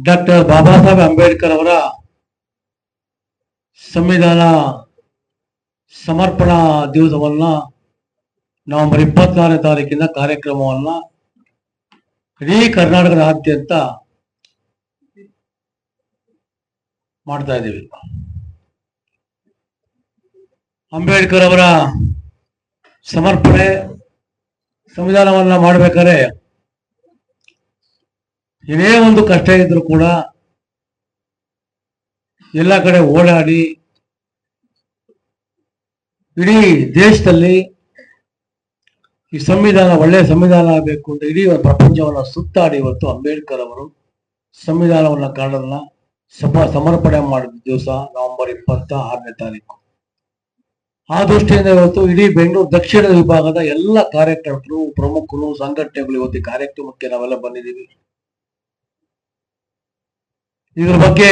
Doctor Baba Saheb Ambedkar ಅವರ ಸಂವಿಧಾನ ಸಮರ್ಪಣಾ ದಿವಸವನ್ನ ನವೆಂಬರ್ ಇಪ್ಪತ್ನಾಲ್ಕನೇ ತಾರೀಕಿನ ಕಾರ್ಯಕ್ರಮವನ್ನ ಇಡೀ ಕರ್ನಾಟಕದಾದ್ಯಂತ ಮಾಡ್ತಾ ಇದ್ದೀವಿ. ಅಂಬೇಡ್ಕರ್ ಅವರ ಸಮರ್ಪಣೆ ಸಂವಿಧಾನವನ್ನ ಮಾಡ್ಬೇಕಾದ್ರೆ ಏನೇ ಒಂದು ಕಷ್ಟ ಇದ್ರು ಕೂಡ ಎಲ್ಲ ಕಡೆ ಓಡಾಡಿ ಇಡೀ ದೇಶದಲ್ಲಿ ಈ ಸಂವಿಧಾನ ಒಳ್ಳೆಯ ಸಂವಿಧಾನ ಆಗಬೇಕು ಅಂತ ಇಡೀ ಪ್ರಪಂಚವನ್ನು ಸುತ್ತಾಡಿ ಇವತ್ತು ಅಂಬೇಡ್ಕರ್ ಅವರು ಸಂವಿಧಾನವನ್ನ ಕಾರಣ ಸಮ ಸಮರ್ಪಣೆ ಮಾಡಿದ ದಿವಸ ನವೆಂಬರ್ ಇಪ್ಪತ್ತ ಆರನೇ ತಾರೀಕು. ಆ ದೃಷ್ಟಿಯಿಂದ ಇವತ್ತು ಇಡೀ ಬೆಂಗಳೂರು ದಕ್ಷಿಣ ವಿಭಾಗದ ಎಲ್ಲ ಕಾರ್ಯಕರ್ತರು, ಪ್ರಮುಖರು, ಸಂಘಟನೆಗಳು ಇವತ್ತು ಕಾರ್ಯಕ್ರಮಕ್ಕೆ ನಾವೆಲ್ಲ ಬಂದಿದ್ದೀವಿ. ಇದ್ರ ಬಗ್ಗೆ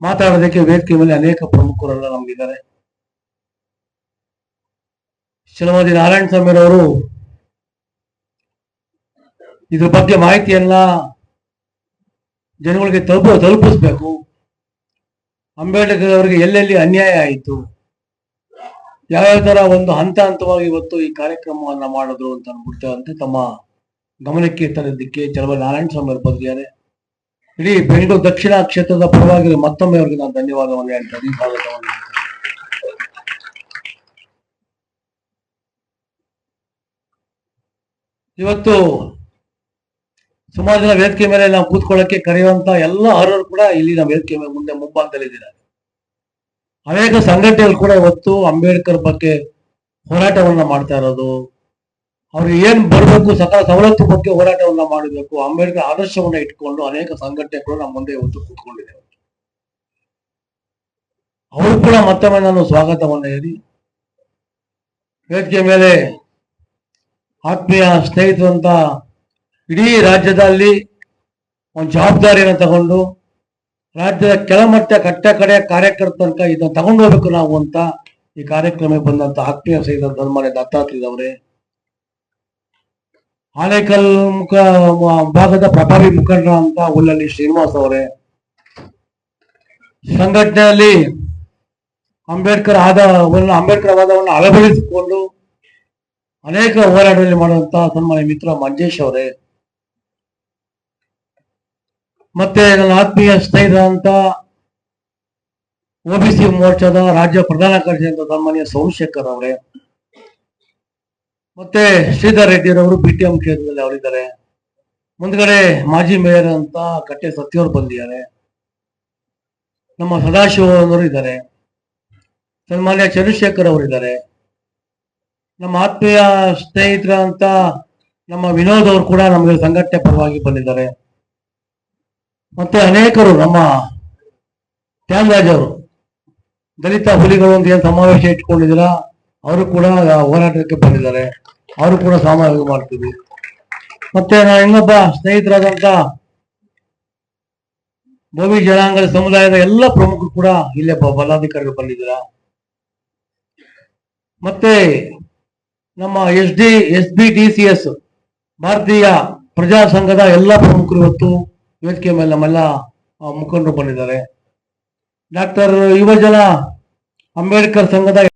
ಮಾತಾಡೋದಕ್ಕೆ ವೇದಿಕೆ ಮೇಲೆ ಅನೇಕ ಪ್ರಮುಖರೆಲ್ಲ ನಮಗಿದ್ದಾರೆ. ಶ್ರೀಮತಿ ನಾರಾಯಣ ಸ್ವಾಮಿರವರು ಇದ್ರ ಬಗ್ಗೆ ಮಾಹಿತಿಯನ್ನ ಜನಗಳಿಗೆ ತಲುಪ, ತಲುಪಿಸ್ಬೇಕು. ಅಂಬೇಡ್ಕರ್ ಅವರಿಗೆ ಎಲ್ಲೆಲ್ಲಿ ಅನ್ಯಾಯ ಆಯಿತು? ಯಾವ್ಯಾವ ತರ ಒಂದು ಹಂತ ಹಂತವಾಗಿ ಇವತ್ತು ಈ ಕಾರ್ಯಕ್ರಮವನ್ನ ಮಾಡಿದ್ರು ಅಂತ ಅನ್ಬಿಡ್ತೇವೆ ತಮ್ಮ ಗಮನಕ್ಕೆ ತರದಿಕ್ಕೆ ಚಲವ ನಾರಾಯಣ ಸ್ವಾಮಿ ಅವರು ಬಂದಿದ್ದಾರೆ ಇಡೀ ಬೆಂಗಳೂರು ದಕ್ಷಿಣ ಕ್ಷೇತ್ರದ ಪರವಾಗಿ ಮತ್ತೊಮ್ಮೆ ಅವರಿಗೆ ನಾನು ಧನ್ಯವಾದವನ್ನು ಹೇಳ್ತೇನೆ. ಸ್ವಾಗತವನ್ನು ಇವತ್ತು ಸುಮಾರು ಜನ ವೇದಿಕೆ ಮೇಲೆ ನಾವು ಕೂತ್ಕೊಳ್ಳಕ್ಕೆ ಕರೆಯುವಂತ ಎಲ್ಲ ಅರ್ಹರು ಕೂಡ ಇಲ್ಲಿ ನಮ್ಮ ವೇದಿಕೆ ಮೇಲೆ ಮುಂದೆ ಮುಂಭಾಗದಲ್ಲಿದ್ದಾರೆ ಅನೇಕ ಸಂಘಟನೆಗಳು ಕೂಡ ಇವತ್ತು ಅಂಬೇಡ್ಕರ್ ಬಗ್ಗೆ ಹೋರಾಟವನ್ನ ಮಾಡ್ತಾ ಇರೋದು ಅವ್ರಿಗೆ ಏನ್ ಬರಬೇಕು ಸಕಲ ಸವಲತ್ತು ಬಗ್ಗೆ ಹೋರಾಟವನ್ನ ಮಾಡಬೇಕು, ಅಂಬೇಡ್ಕರ್ ಆದರ್ಶವನ್ನ ಇಟ್ಕೊಂಡು ಅನೇಕ ಸಂಘಟನೆಗಳು ನಮ್ಮ ಮುಂದೆ ಇವತ್ತು ಕೂತ್ಕೊಂಡಿದೆ ಅವರು ಕೂಡ ಮತ್ತೊಮ್ಮೆ ನಾನು ಸ್ವಾಗತವನ್ನ ಹೇಳಿ, ವೇದಿಕೆ ಮೇಲೆ ಆತ್ಮೀಯ ಸ್ನೇಹಿತರಂತ ಇಡೀ ರಾಜ್ಯದಲ್ಲಿ ಒಂದು ಜವಾಬ್ದಾರಿಯನ್ನು ತಗೊಂಡು, ರಾಜ್ಯದ ಕೆಳಮಟ್ಟ ಕಟ್ಟ ಕಡೆ ಕಾರ್ಯಕರ್ತರ ತನಕ ಇದನ್ನ ತಗೊಂಡು ಹೋಗ್ಬೇಕು ನಾವು ಅಂತ ಈ ಕಾರ್ಯಕ್ರಮಕ್ಕೆ ಬಂದಂತ ಆತ್ಮೀಯ ಸಹಿತ ಧರ್ಮಾನ ದತ್ತಾತ್ರಿದವರೇ ಆನೇಕಲ್ ಮುಖ ಭಾಗದ ಪ್ರಭಾವಿ ಮುಖಂಡ ಅಂತ ಉಲ್ಲಲ್ಲಿ ಶ್ರೀನಿವಾಸ್ ಅವರೇ. ಸಂಘಟನೆಯಲ್ಲಿ ಅಂಬೇಡ್ಕರ್ ಆದ ಅಂಬೇಡ್ಕರ್ ವಾದವನ್ನು ಅಳವಡಿಸಿಕೊಂಡು ಅನೇಕ ಹೋರಾಟದಲ್ಲಿ ಮಾಡುವಂತ ಸನ್ಮಾನ್ಯ ಮಿತ್ರ ಮಂಜೇಶ್ ಅವರೇ. ಮತ್ತೆ ನನ್ನ ಆತ್ಮೀಯ ಸ್ನೇಹಿತರಂತ ಒಬಿಸಿ ಮೋರ್ಚಾದ ರಾಜ್ಯ ಪ್ರಧಾನ ಕಾರ್ಯದರ್ಶಿ ಅಂತ ಸನ್ಮಾನ್ಯ ಸೋಮಶೇಖರ್ ಅವರೇ. ಮತ್ತೆ ಶ್ರೀಧರ್ ರೆಡ್ಡಿಯರವರು ಬಿ ಟಿ ಎಂ ಕ್ಷೇತ್ರದಲ್ಲಿ ಅವರಿದ್ದಾರೆ. ಮುಂದ್ಗಡೆ ಮಾಜಿ ಮೇಯರ್ ಅಂತ ಕಟ್ಟೆ ಸತ್ಯವರು ಬಂದಿದ್ದಾರೆ. ನಮ್ಮ ಸದಾಶಿವ ಅವರು ಇದ್ದಾರೆ. ಸನ್ಮಾನ್ಯ ಚಂದ್ರಶೇಖರ್ ಅವರಿದ್ದಾರೆ ನಮ್ಮ ಆತ್ಮೀಯ ಸ್ನೇಹಿತರ ಅಂತ ನಮ್ಮ ವಿನೋದ್ ಅವರು ಕೂಡ ನಮಗೆ ಸಂಘಟನೆ ಪರವಾಗಿ ಬಂದಿದ್ದಾರೆ. ಮತ್ತೆ ಅನೇಕರು ನಮ್ಮ ತ್ಯಾಗರಾಜ್ ಅವರು, ದಲಿತ ಹುಲಿಗಳು ಅಂತ ಏನು ಸಮಾವೇಶ ಇಟ್ಕೊಂಡಿದ್ದೀರಾ? ಅವರು ಕೂಡ ಹೋರಾಟಕ್ಕೆ ಬಂದಿದ್ದಾರೆ. ಅವರು ಕೂಡ ಸಾಮಾಜಿಕ ಮಾಡ್ತೀವಿ ಮತ್ತೆ ನಾವು ಇನ್ನೊಬ್ಬ ಸ್ನೇಹಿತರಾದಂತ ಭೋವಿ ಜನಾಂಗದ ಸಮುದಾಯದ ಎಲ್ಲ ಪ್ರಮುಖರು ಕೂಡ ಇಲ್ಲೇ ಬಲಾಧಿಕಾರಿಗಳು ಬಂದಿದ್ದೀರ? ಮತ್ತೆ ನಮ್ಮ S D, S B D C S ಭಾರತೀಯ ಪ್ರಜಾ ಸಂಘದ ಎಲ್ಲ ಪ್ರಮುಖರು ಇವತ್ತು ವೇದಿಕೆ ಮೇಲೆ ನಮ್ಮೆಲ್ಲ ಮುಖಂಡರು ಬಂದಿದ್ದಾರೆ. ಡಾಕ್ಟರ್ ಯುವಜನ ಅಂಬೇಡ್ಕರ್ ಸಂಘದ